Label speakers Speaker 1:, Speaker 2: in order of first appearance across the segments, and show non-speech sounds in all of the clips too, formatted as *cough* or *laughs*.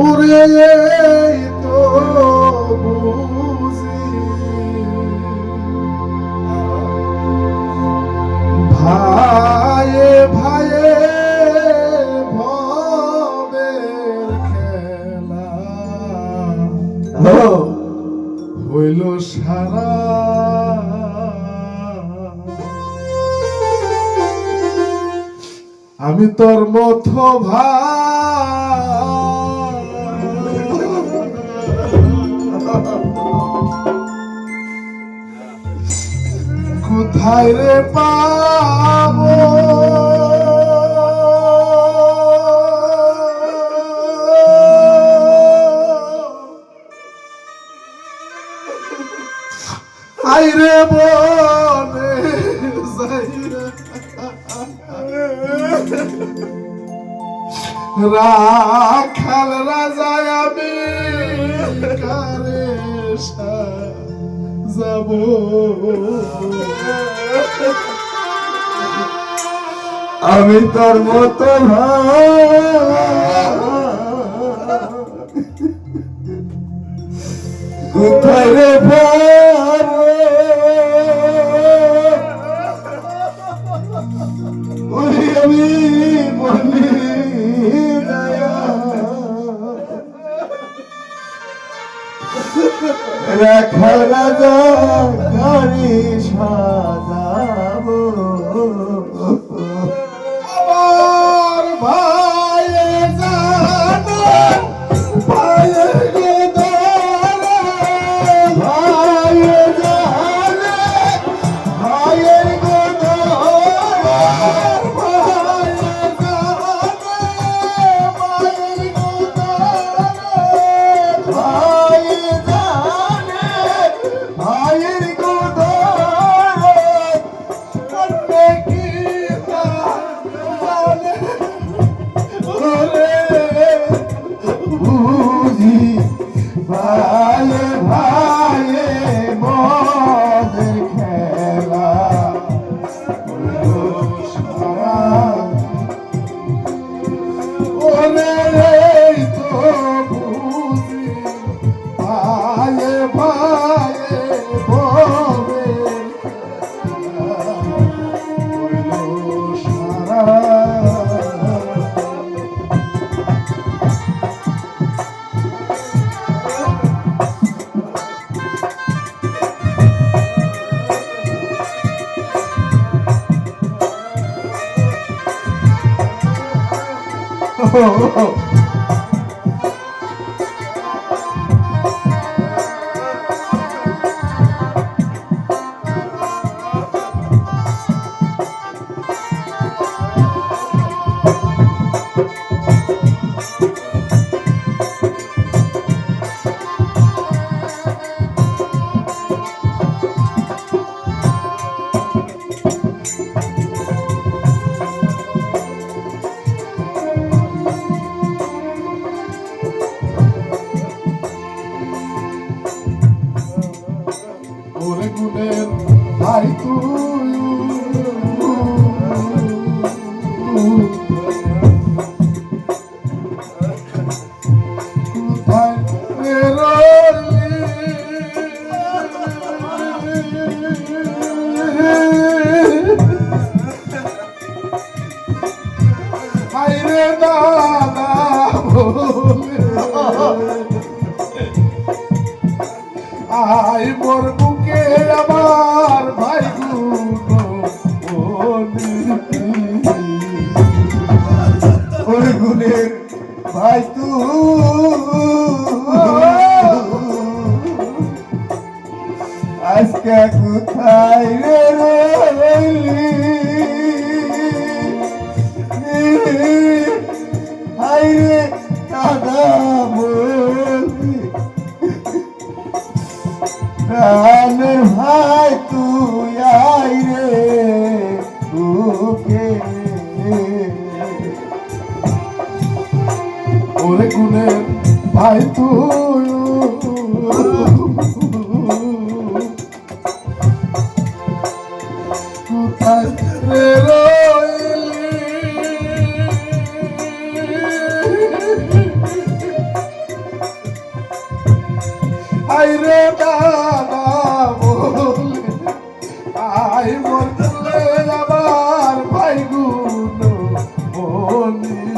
Speaker 1: ওরে তো বুঝি ভাইয়ে ভাইয়ে ভবের খেলা হইল সারা আমি তোর মতো ভাই কোথায় রে পাবো? আইরে বনে রাখাল রাজায় আমি
Speaker 2: আমি তোর মতো কোথায় রে পাবো?
Speaker 1: go. vai. ওরে *laughs* আই মোর বুকে আমার ভাই
Speaker 2: ওর গুণের ভাই আজকে কোথায় রে প্রাণের ভাই তুই আই রে বুকে।
Speaker 1: ওরে গুণের ভাই তুই কোথায় রে nome.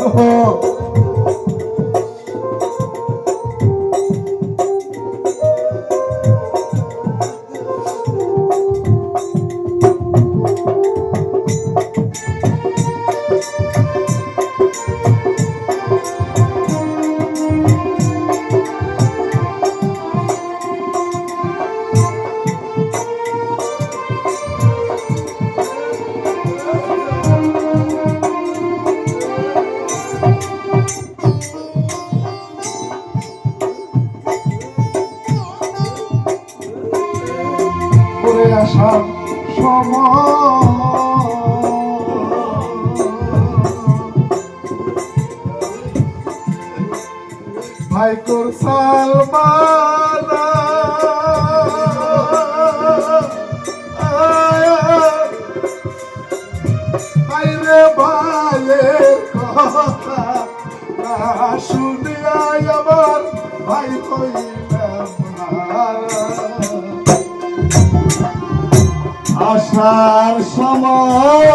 Speaker 1: 哦。*laughs* আসার সময়। ভাই তোর সালমানা ভাই রে ভাইয়ের কথা শুনিয়াই আমার ভাই হইয়া
Speaker 2: আসার সময়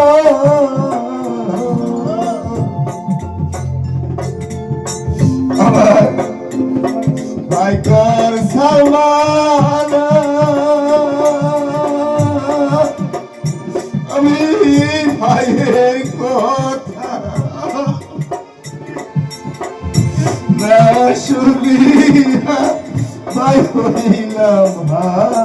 Speaker 2: ভাইকর সালমান। আমি ভাইয়ের কথা। না ভাই হইলাম
Speaker 1: ভাই।